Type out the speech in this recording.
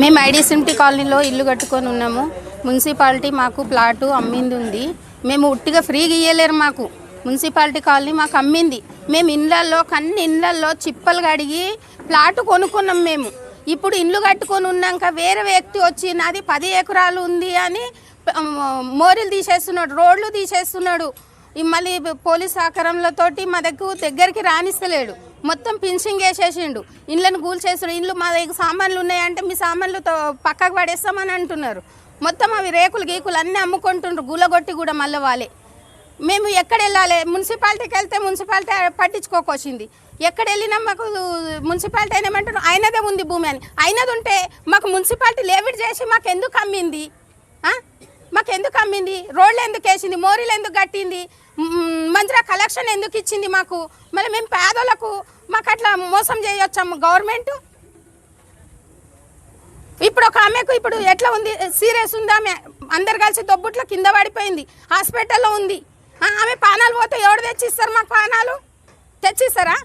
మేము ఐడిసిమ్టీ కాలనీలో ఇల్లు కట్టుకొని ఉన్నాము. మున్సిపాలిటీ మాకు ప్లాటు అమ్మింది ఉంది మేము ఉట్టిగా ఫ్రీగా ఇయ్యలేరు మాకు. మున్సిపాలిటీ కాలనీ మాకు అమ్మింది. మేము ఇండ్లల్లో కన్ని ఇండ్లల్లో చిప్పలు కడిగి ప్లాటు కొనుక్కున్నాం మేము. ఇప్పుడు ఇల్లు కట్టుకొని ఉన్నాక వేరే వ్యక్తి వచ్చి నాది పది ఎకరాలు ఉంది అని మోరీలు తీసేస్తున్నాడు రోడ్లు తీసేస్తున్నాడు. మళ్ళీ పోలీస్ సహకారంలతోటి మా దగ్గర దగ్గరికి రాణిస్తలేడు మొత్తం పించింగ్ వేసేసిండు ఇండ్లను కూల్చేసాడు ఇండ్లు మా దగ్గర సామాన్లు ఉన్నాయంటే మీ సామాన్లు పక్కకు పడేస్తామని అంటున్నారు. మొత్తం అవి రేకులు గీకులు అన్నీ అమ్ముకుంటుండ్రు. గులగొట్టి కూడా మళ్ళీ వాళ్ళే. మేము ఎక్కడ వెళ్ళాలి? మున్సిపాలిటీకి వెళ్తే మున్సిపాలిటీ పట్టించుకోకొచ్చింది. ఎక్కడ వెళ్ళినా మాకు మున్సిపాలిటీ అయినా ఏమంటారు అయినదే ఉంది భూమి అని. అయినది ఉంటే మాకు మున్సిపాలిటీ లేవిడ్ చేసి మాకు ఎందుకు అమ్మింది? మాకు ఎందుకు అమ్మింది? రోడ్లు ఎందుకు వేసింది? మోరీలు ఎందుకు కట్టింది? మ్, మంచిగా ఎందుకు ఇచ్చింది మాకు? మళ్ళీ మేము పేదలకు మాకు అట్లా మోసం చేయొచ్చాము గవర్నమెంట్? ఇప్పుడు ఒక ఆమెకు ఇప్పుడు ఎట్లా ఉంది? సీరియస్ ఉంది? ఆమె అందరు కలిసి దొబ్బుట్లో కింద పడిపోయింది. హాస్పిటల్లో ఉంది. ఆమె పానాలు పోతే ఎవడు తెచ్చిస్తారు మాకు పానాలు? తెచ్చిస్తారా?